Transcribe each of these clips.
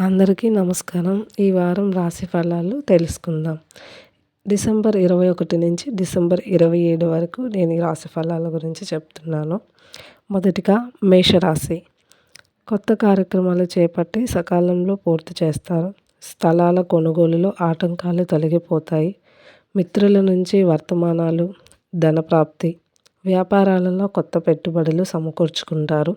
అందరికీ నమస్కారం. ఈ వారం రాశి ఫలాలు తెలుసుకుందాం. డిసెంబర్ ఇరవై ఒకటి నుంచి డిసెంబర్ ఇరవై ఏడు వరకు నేను ఈ రాశి ఫలాల గురించి చెప్తున్నాను. మొదటిగా మేషరాశి. కొత్త కార్యక్రమాలు చేపట్టి సకాలంలో పూర్తి చేస్తారు. స్థలాల కొనుగోలులో ఆటంకాలు తొలగిపోతాయి. మిత్రుల నుంచి వర్తమానాలు ధనప్రాప్తి వ్యాపారాలలో కొత్త పెట్టుబడులు సమకూర్చుకుంటారు.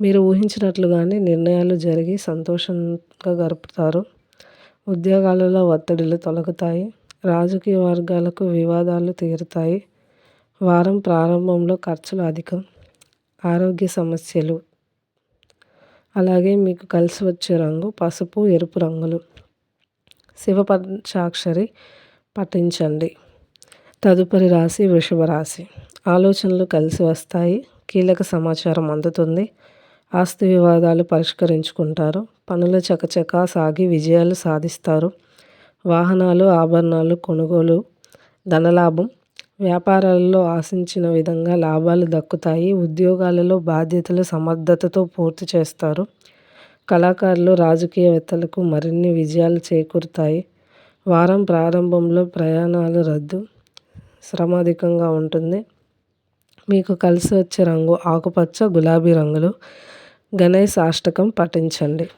మీరు ఊహించినట్లుగానే నిర్ణయాలు జరిగి సంతోషంగా గడుపుతారు. ఉద్యోగాలలో ఒత్తిడులు తొలగుతాయి. రాజకీయ వర్గాలకు వివాదాలు తీరుతాయి. వారం ప్రారంభంలో ఖర్చులు అధికం. ఆరోగ్య సమస్యలు. అలాగే మీకు కలిసి వచ్చే రంగు పసుపు ఎరుపు రంగులు. శివ పంచాక్షరి పఠించండి. తదుపరి రాశి వృషభ రాశి. ఆలోచనలు కలిసి వస్తాయి. కీలక సమాచారం అందుతుంది. ఆస్తి వివాదాలు పరిష్కరించుకుంటారు. పనులు చకచకా సాగి విజయాలు సాధిస్తారు. వాహనాలు ఆభరణాలు కొనుగోలు ధనలాభం. వ్యాపారాలలో ఆశించిన విధంగా లాభాలు దక్కుతాయి. ఉద్యోగాలలో బాధ్యతలు సమర్థతతో పూర్తి చేస్తారు. కళాకారులు రాజకీయవేత్తలకు మరిన్ని విజయాలు చేకూరుతాయి. వారం ప్రారంభంలో ప్రయాణాలు రద్దు శ్రమ అధికంగా ఉంటుంది. మీకు కలిసి వచ్చే రంగు ఆకుపచ్చ గులాబీ రంగులు. గణేష్ అష్టకం పఠించండి.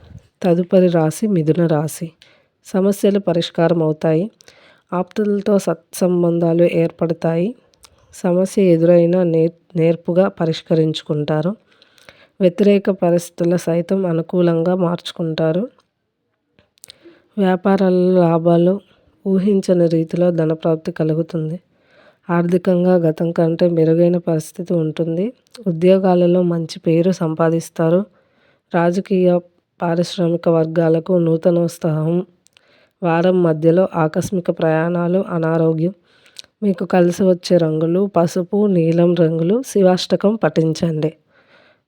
తదుపరి రాశి మిథున రాశి. సమస్యలు పరిష్కారం అవుతాయి ఆప్తులతో సత్సంబంధాలు ఏర్పడతాయి. సమస్య ఎదురైన నేర్ నేర్పుగా పరిష్కరించుకుంటారు. వ్యతిరేక పరిస్థితుల సైతం అనుకూలంగా మార్చుకుంటారు. వ్యాపారాలలో లాభాలు ఊహించని రీతిలో ధనప్రాప్తి కలుగుతుంది. ఆర్థికంగా గతం కంటే మెరుగైన పరిస్థితి ఉంటుంది. ఉద్యోగాలలో మంచి పేరు సంపాదిస్తారు. రాజకీయ పారిశ్రామిక వర్గాలకు నూతనోత్సాహం. వారం మధ్యలో ఆకస్మిక ప్రయాణాలు అనారోగ్యం. మీకు కలిసి వచ్చే రంగులు పసుపు నీలం రంగులు శివాష్టకం పఠించండి.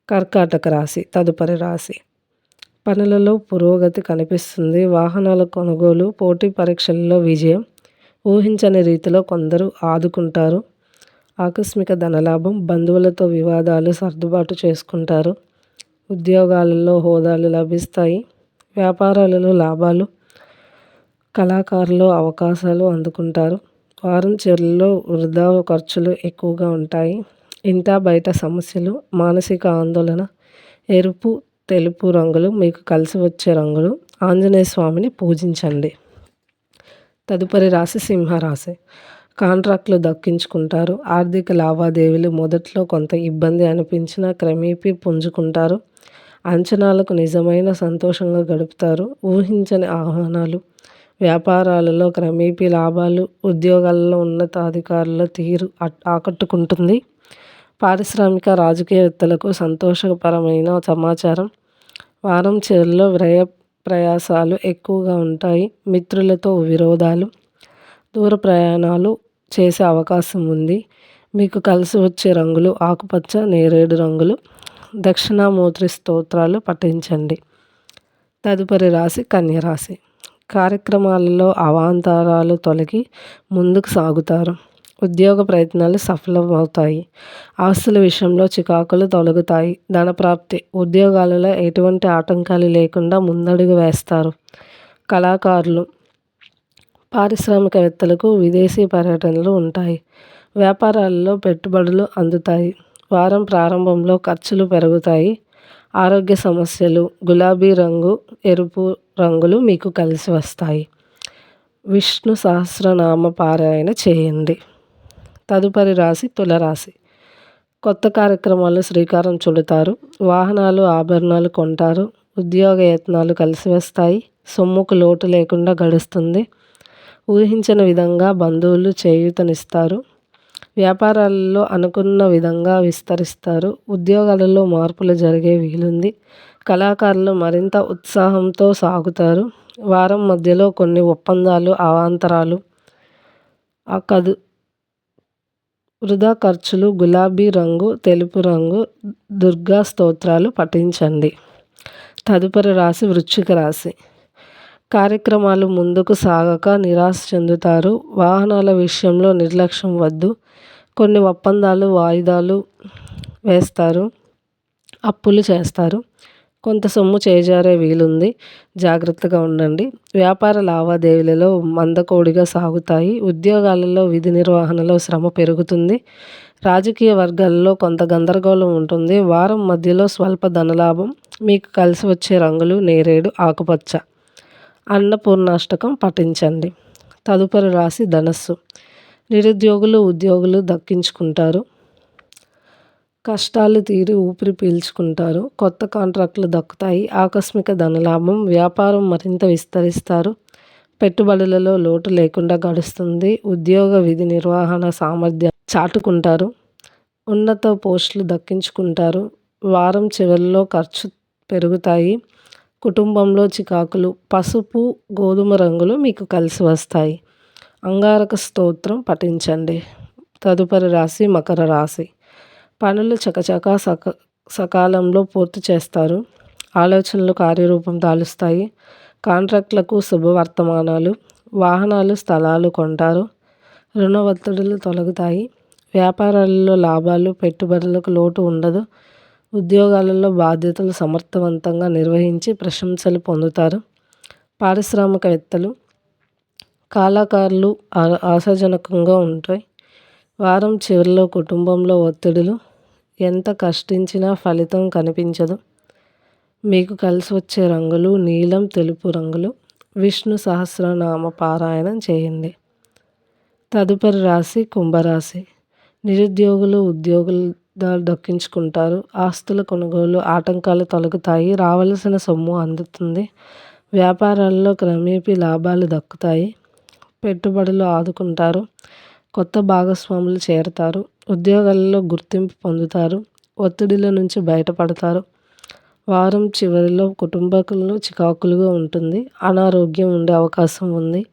కర్కాటక రాశి తదుపరి రాశి. పనులలో పురోగతి కనిపిస్తుంది. వాహనాల కొనుగోలు పోటీ పరీక్షలలో విజయం. ఊహించని రీతిలో కొందరు ఆదుకుంటారు. ఆకస్మిక ధనలాభం బంధువులతో వివాదాలు సర్దుబాటు చేసుకుంటారు. ఉద్యోగాలలో హోదాలు లభిస్తాయి. వ్యాపారాలలో లాభాలు కళాకారులు అవకాశాలు అందుకుంటారు. వారం చివరిలో వృధా ఖర్చులు ఎక్కువగా ఉంటాయి. ఇంట బయట సమస్యలు మానసిక ఆందోళన ఎరుపు తెలుపు రంగులు మీకు కలిసి వచ్చే రంగులు. ఆంజనేయ స్వామిని పూజించండి. తదుపరి రాశి సింహరాశి. కాంట్రాక్ట్లు దక్కించుకుంటారు. ఆర్థిక లావాదేవీలు మొదట్లో కొంత ఇబ్బంది అనిపించినా క్రమేపీ పుంజుకుంటారు. అంచనాలకు నిజమైన సంతోషంగా గడుపుతారు. ఊహించని ఆహ్వానాలు వ్యాపారాలలో క్రమేపీ లాభాలు ఉద్యోగాలలో ఉన్నతాధికారుల తీరు ఆకట్టుకుంటుంది. పారిశ్రామిక రాజకీయవేత్తలకు సంతోషపరమైన సమాచారం. వారం చివరిలో వ్యయ ప్రయాసాలు ఎక్కువగా ఉంటాయి. మిత్రులతో విరోధాలు దూర ప్రయాణాలు చేసే అవకాశం ఉంది. మీకు కలిసి వచ్చే రంగులు ఆకుపచ్చ నేరేడు రంగులు దక్షిణామూర్తి స్తోత్రాలు పఠించండి. తదుపరి రాశి కన్యరాశి కార్యక్రమాలలో అవాంతరాలు తొలగి ముందుకు సాగుతారు. ఉద్యోగ ప్రయత్నాలు సఫలమవుతాయి. ఆస్తుల విషయంలో చికాకులు తొలగుతాయి. ధనప్రాప్తి ఉద్యోగాలలో ఎటువంటి ఆటంకాలు లేకుండా ముందడుగు వేస్తారు. కళాకారులు పారిశ్రామికవేత్తలకు విదేశీ పర్యటనలు ఉంటాయి. వ్యాపారాలలో పెట్టుబడులు అందుతాయి. వారం ప్రారంభంలో ఖర్చులు పెరుగుతాయి. ఆరోగ్య సమస్యలు గులాబీ రంగు ఎరుపు రంగులు మీకు కలిసి వస్తాయి. విష్ణు సహస్రనామ పారాయణ చేయండి. తదుపరి రాశి తులరాశి. కొత్త కార్యక్రమాలు శ్రీకారం చుడతారు. వాహనాలు ఆభరణాలు కొంటారు. ఉద్యోగ యత్నాలు కలిసి వస్తాయి. సొమ్ముకు లోటు లేకుండా గడుస్తుంది. ఊహించిన విధంగా బంధువులు చేయూతనిస్తారు. వ్యాపారాలలో అనుకున్న విధంగా విస్తరిస్తారు. ఉద్యోగాలలో మార్పులు జరిగే వీలుంది. కళాకారులు మరింత ఉత్సాహంతో సాగుతారు. వారం మధ్యలో కొన్ని ఒప్పందాలు అవాంతరాలు కదు వృధా ఖర్చులు గులాబీ రంగు తెలుపు రంగు దుర్గా స్తోత్రాలు పఠించండి. తదుపరి రాశి వృశ్చిక రాశి. కార్యక్రమాలు ముందుకు సాగక నిరాశ చెందుతారు. వాహనాల విషయంలో నిర్లక్ష్యం వద్దు. కొన్ని ఒప్పందాలు వాయిదాలు వేస్తారు. అప్పులు చేస్తారు. కొంత సొమ్ము చేజారే వీలుంది. జాగ్రత్తగా ఉండండి. వ్యాపార లావాదేవీలలో మందకోడిగా సాగుతాయి. ఉద్యోగాలలో విధి నిర్వహణలో శ్రమ పెరుగుతుంది. రాజకీయ వర్గాల్లో కొంత గందరగోళం ఉంటుంది. వారం మధ్యలో స్వల్ప ధనలాభం మీకు కలిసి వచ్చే రంగులు నేరేడు ఆకుపచ్చ. అన్నపూర్ణాష్టకం పఠించండి. తదుపరి రాశి ధనస్సు. నిరుద్యోగులు ఉద్యోగులు దక్కించుకుంటారు. కష్టాలు తీరి ఊపిరి పీల్చుకుంటారు. కొత్త కాంట్రాక్టులు దక్కుతాయి. ఆకస్మిక ధనలాభం వ్యాపారం మరింత విస్తరిస్తారు. పెట్టుబడులలో లోటు లేకుండా గడుస్తుంది. ఉద్యోగ విధి నిర్వహణ సామర్థ్యం చాటుకుంటారు. ఉన్నత పోస్టులు దక్కించుకుంటారు. వారం చివరిలో ఖర్చు పెరుగుతాయి. కుటుంబంలో చికాకులు పసుపు గోధుమ రంగులు మీకు కలిసి వస్తాయి. అంగారక స్తోత్రం పఠించండి. తదుపరి రాశి మకర రాశి. పనులు చకచకా సక సకాలంలో పూర్తి చేస్తారు. ఆలోచనలు కార్యరూపం దాలుస్తాయి. కాంట్రాక్ట్లకు శుభవర్తమానాలు వాహనాలు స్థలాలు కొంటారు. రుణ ఒత్తిడులు తొలగుతాయి. వ్యాపారాలలో లాభాలు పెట్టుబడులకు లోటు ఉండదు. ఉద్యోగాలలో బాధ్యతలు సమర్థవంతంగా నిర్వహించి ప్రశంసలు పొందుతారు. పారిశ్రామికవేత్తలు కళాకారులు ఆశాజనకంగా ఉంటాయి. వారం చివరిలో కుటుంబంలో ఒత్తిడులు ఎంత కష్టించినా ఫలితం కనిపించదు. మీకు కలిసి వచ్చే రంగులు నీలం తెలుపు రంగులు. విష్ణు సహస్రనామ పారాయణం చేయండి. తదుపరి రాశి కుంభరాశి. నిరుద్యోగులు ఉద్యోగులు దక్కించుకుంటారు. ఆస్తుల కొనుగోలు ఆటంకాలు తొలగుతాయి. రావలసిన సొమ్ము అందుతుంది. వ్యాపారాల్లో క్రమేపీ లాభాలు దక్కుతాయి. పెట్టుబడులు ఆదుకుంటారు. కొత్త భాగస్వాములు చేరతారు. ఉద్యోగాలలో గుర్తింపు పొందుతారు ఒత్తిడిల నుంచి బయటపడతారు. వారం చివరిలో కుటుంబకులను చికాకులుగా ఉంటుంది అనారోగ్యం ఉండే అవకాశం ఉంది.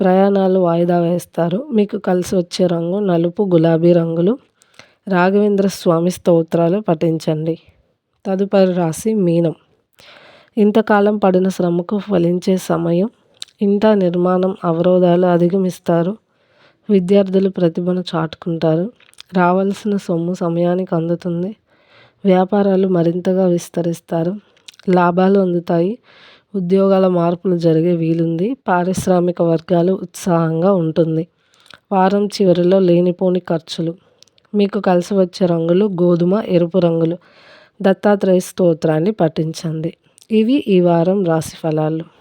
ప్రయాణాలు వాయిదా వేస్తారు. మీకు కలిసి వచ్చే రంగు నలుపు గులాబీ రంగులు. రాఘవేంద్ర స్వామి స్తోత్రాలు పఠించండి. తదుపరి రాశి మీనం. ఇంతకాలం పడిన శ్రమకు ఫలించే సమయం ఇంట నిర్మాణం అవరోధాలు అధిగమిస్తారు. విద్యార్థులు ప్రతిభను చాటుకుంటారు. రావాల్సిన సొమ్ము సమయానికి అందుతుంది. వ్యాపారాలు మరింతగా విస్తరిస్తారు. లాభాలు అందుతాయి. ఉద్యోగాల మార్పులు జరిగే వీలుంది. పారిశ్రామిక వర్గాలు ఉత్సాహంగా ఉంటుంది. వారం చివరిలో లేనిపోని ఖర్చులు. మీకు కలిసి వచ్చే రంగులు గోధుమ ఎరుపు రంగులు. దత్తాత్రేయ స్తోత్రాన్ని పఠించండి. ఇవి ఈ వారం రాశి ఫలాలు.